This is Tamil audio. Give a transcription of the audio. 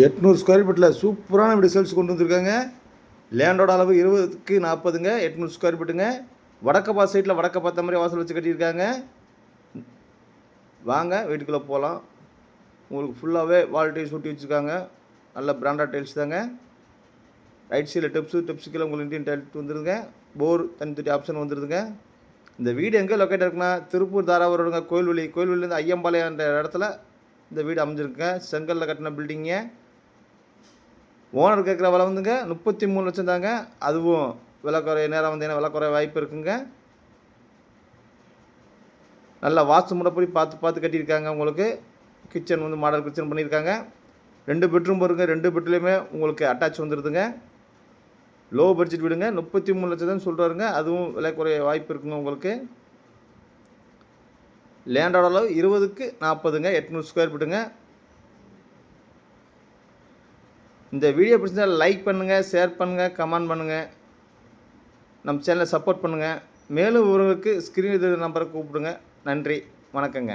எட்நூறு ஸ்கொயர் ஃபீட்டில் சூப்பரான வீடு சேல்ஸ் கொண்டு வந்திருக்காங்க. லேண்டோட அளவு இருபதுக்கு நாற்பதுங்க. எட்நூறு ஸ்கொயர் ஃபீட்டுங்க வடக்க சைட்டில் வடக்க பார்த்த மாதிரி வாசல் வச்சு கட்டியிருக்காங்க. வாங்க வீட்டுக்குள்ளே போகலாம் உங்களுக்கு ஃபுல்லாகவே வால் டைல்ஸ் ஒட்டி வச்சுருக்காங்க. நல்ல பிராண்டட் டைல்ஸ் தாங்க. ரைட் சைடில் டெப்ஸு டெப்ஸுக்கெல்லாம் உங்களுக்கு இண்டியன் டைல்ஸ் வந்துருங்க போர் தனித்தனி ஆப்ஷன் வந்துருதுங்க. இந்த வீடு எங்கே லொக்கேட் இருக்குன்னா திருப்பூர் தாராபுரங்க கோயில்வெளி கோயில்வெளிலேருந்து ஐயம்பாளையன்ற இடத்துல இந்த வீடு அமைஞ்சிருக்குங்க. செங்கல்லில் கட்டின பில்டிங்க ஓனர் கேட்குற விலை வந்துங்க முப்பத்தி மூணு லட்சம் தாங்க. அதுவும் விலை குறைய நேரம் வந்தீங்கன்னா விலை குறைய வாய்ப்பு இருக்குங்க. நல்லா வாஸ்து முறைப்படி பார்த்து பார்த்து கட்டியிருக்காங்க உங்களுக்கு. கிச்சன் வந்து மாடல் கிச்சன் பண்ணியிருக்காங்க. ரெண்டு பெட்ரூம் வருங்க ரெண்டு பெட்லேயுமே உங்களுக்கு அட்டாச் வந்துடுதுங்க லோ பட்ஜெட் விடுங்க முப்பத்தி மூணு லட்சம் தான் சொல்கிறாருங்க அதுவும் விலை குறைய வாய்ப்பு இருக்குங்க உங்களுக்கு. லேண்டோட அளவு இருபதுக்கு நாற்பதுங்க எட்நூறு ஸ்கொயர் ஃபீட்டுங்க இந்த வீடியோ பிடிச்சிருந்தால் லைக் பண்ணுங்கள் ஷேர் பண்ணுங்கள் கமெண்ட் பண்ணுங்கள் நம்ம சேனலை சப்போர்ட் பண்ணுங்கள் மேலும் ஒருவருக்கு ஸ்க்ரீன் இது நம்பரை கூப்பிடுங்க. நன்றி வணக்கங்க.